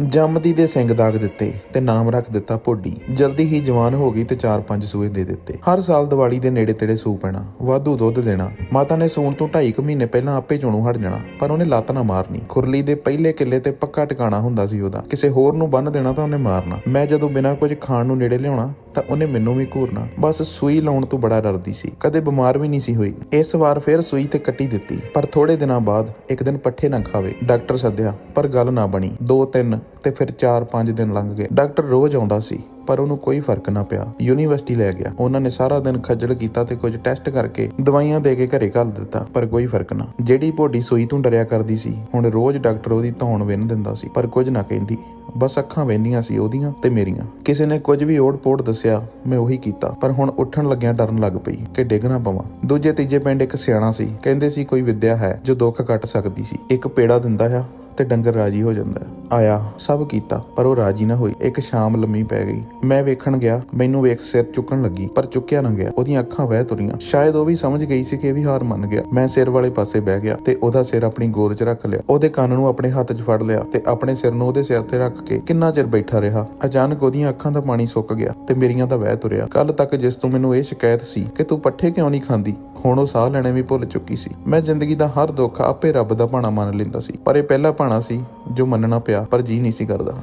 ਜੰਮਦੀ ਦੇ ਸਿੰਘ ਦਾਗ ਦਿੱਤੇ ਤੇ ਨਾਮ ਰੱਖ ਦਿੱਤਾ ਭੋਡੀ। ਜਲਦੀ ਹੀ ਜਵਾਨ ਹੋ ਗਈ ਤੇ 4-5 ਸੂਏ ਦੇ ਦਿੱਤੇ। ਹਰ ਸਾਲ ਦੀਵਾਲੀ ਦੇ ਨੇੜੇ ਤੇੜੇ ਸੂ ਪੈਣਾ, ਵਾਧੂ ਦੁੱਧ ਦੇਣਾ। ਮਾਤਾ ਨੇ ਸੂਣ ਤੋਂ 2.5 ਮਹੀਨੇ ਪਹਿਲਾਂ ਆਪੇ ਚੋਣੋਂ ਹਟ ਜਾਣਾ, ਪਰ ਉਹਨੇ ਲੱਤ ਨਾ ਮਾਰਨੀ। ਖੁਰਲੀ ਦੇ ਪਹਿਲੇ ਕਿੱਲੇ ਤੇ ਪੱਕਾ ਟਿਕਾਣਾ ਹੁੰਦਾ ਸੀ ਉਹਦਾ। ਕਿਸੇ ਹੋਰ ਨੂੰ ਬੰਨ ਦੇਣਾ ਤਾਂ ਉਹਨੇ ਮਾਰਨਾ। ਮੈਂ ਜਦੋਂ ਬਿਨਾਂ ਕੁਝ ਖਾਣ ਨੂੰ ਨੇੜੇ ਲਿਆਉਣਾ ਤਾਂ ਉਹਨੇ ਮੈਨੂੰ ਵੀ ਘੂਰਨਾ। ਬਸ ਸੂਈ ਲਾਉਣ ਤੋਂ ਬੜਾ ਡਰਦੀ ਸੀ। ਕਦੇ ਬਿਮਾਰ ਵੀ ਨਹੀਂ ਸੀ ਹੋਈ। ਇਸ ਵਾਰ ਫਿਰ ਸੂਈ ਤੇ ਕੱਟੀ ਦਿੱਤੀ। ਪਰ ਥੋੜੇ ਦਿਨਾਂ ਬਾਅਦ ਇੱਕ ਦਿਨ ਪੱਠੇ ਨਾ ਖਾਵੇ। ਡਾਕਟਰ ਸੱਦਿਆ, ਪਰ ਗੱਲ ਨਾ ਬਣੀ। 2-3 ਤੇ ਫਿਰ 4-5 ਦਿਨ ਲੰਘ ਗਏ। ਡਾਕਟਰ ਰੋਜ਼ ਆਉਂਦਾ ਸੀ। ਪਰ ਉਹਨੂੰ ਕੋਈ ਫ਼ਰਕ ਨਾ ਪਿਆ। ਯੂਨੀਵਰਸਿਟੀ ਲੈ ਗਿਆ। ਉਹਨਾਂ ਨੇ ਸਾਰਾ ਦਿਨ ਖੱਜਲ ਕੀਤਾ ਤੇ ਕੁਝ ਟੈਸਟ ਕਰਕੇ ਦਵਾਈਆਂ ਦੇ ਕੇ ਘਰੇ ਘੱਲ ਦਿੱਤਾ, ਪਰ ਕੋਈ ਫ਼ਰਕ ਨਾ। ਜਿਹੜੀ ਭੋਡੀ ਸੂਈ ਤੋਂ ਡਰਿਆ ਕਰਦੀ ਸੀ, ਹੁਣ ਰੋਜ਼ ਡਾਕਟਰ ਉਹਦੀ ਧੌਣ ਵਿੰਨ ਦਿੰਦਾ ਸੀ, ਪਰ ਕੁਝ ਨਾ ਕਹਿੰਦੀ। ਬਸ ਅੱਖਾਂ ਵਹਿੰਦੀਆਂ ਸੀ ਉਹਦੀਆਂ ਤੇ ਮੇਰੀਆਂ। ਕਿਸੇ ਨੇ ਕੁਝ ਵੀ ਓੜ-ਪੋੜ ਦੱਸਿਆ, ਮੈਂ ਉਹੀ ਕੀਤਾ। ਪਰ ਹੁਣ ਉੱਠਣ ਲੱਗਿਆਂ ਡਰਨ ਲੱਗ ਪਈ ਕਿ ਡਿੱਗ ਨਾ ਪਵਾਂ। ਦੂਜੇ ਤੀਜੇ ਪਿੰਡ ਇੱਕ ਸਿਆਣਾ ਸੀ, ਕਹਿੰਦੇ ਸੀ ਕੋਈ ਵਿੱਦਿਆ ਹੈ ਜੋ ਦੁੱਖ ਕੱਟ ਸਕਦੀ ਸੀ। ਇੱਕ ਪੇੜਾ ਦਿੰਦਾ ਆ ਤੇ ਡੰਗਰ ਰਾਜੀ ਹੋ ਜਾਂਦਾ ਆਇਆ, ਸਭ ਕੀਤਾ, ਪਰ ਉਹ ਰਾਜੀ ਨਾ ਹੋਈ। ਇੱਕ ਸ਼ਾਮ ਲੰਮੀ ਪੈ ਗਈ। ਮੈਂ ਵੇਖਣ ਗਿਆ, ਮੈਨੂੰ ਵੇਖ ਸਿਰ ਚੁੱਕਣ ਲੱਗੀ, ਪਰ ਚੁੱਕਿਆ ਨਾ ਗਿਆ। ਉਹਦੀਆਂ ਅੱਖਾਂ ਵਹਿ ਤੁਰੀਆਂ। ਸ਼ਾਇਦ ਉਹ ਵੀ ਸਮਝ ਗਈ ਸੀ ਕਿ ਇਹ ਵੀ ਹਾਰ ਮੰਨ ਗਿਆ। ਮੈਂ ਸਿਰ ਵਾਲੇ ਪਾਸੇ ਬਹਿ ਗਿਆ ਤੇ ਉਹਦਾ ਸਿਰ ਆਪਣੀ ਗੋਦ 'ਚ ਰੱਖ ਲਿਆ। ਉਹਦੇ ਕੰਨ ਨੂੰ ਆਪਣੇ ਹੱਥ 'ਚ ਫੜ ਲਿਆ ਤੇ ਆਪਣੇ ਸਿਰ ਨੂੰ ਉਹਦੇ ਸਿਰ ਤੇ ਰੱਖ ਕੇ ਕਿੰਨਾ ਚਿਰ ਬੈਠਾ ਰਿਹਾ। ਅਚਾਨਕ ਉਹਦੀਆਂ ਅੱਖਾਂ ਦਾ ਪਾਣੀ ਸੁੱਕ ਗਿਆ ਤੇ ਮੇਰੀਆਂ ਦਾ ਵਹਿ ਤੁਰਿਆ। ਕੱਲ ਤੱਕ ਜਿਸ ਤੋਂ ਮੈਨੂੰ ਇਹ ਸ਼ਿਕਾਇਤ ਸੀ ਕਿ ਤੂੰ ਪੱਠੇ ਕਿਉਂ ਨਹੀਂ ਖਾਂਦੀ? ਹੁਣ ਉਹ ਸਾਹ ਲੈਣੇ ਵੀ ਭੁੱਲ ਚੁੱਕੀ ਸੀ। ਮੈਂ ਜ਼ਿੰਦਗੀ ਦਾ ਹਰ ਦੁੱਖ ਆਪੇ ਰੱਬ ਦਾ ਭਾਣਾ ਮੰਨ ਲੈਂਦਾ ਸੀ। ਪਰ ਇਹ ਪਹਿਲਾ ਭਾਣਾ ਸੀ ਜੋ ਮੰਨਣਾ ਪਿਆ, ਪਰ ਜੀ ਨਹੀਂ ਸੀ ਕਰਦਾ।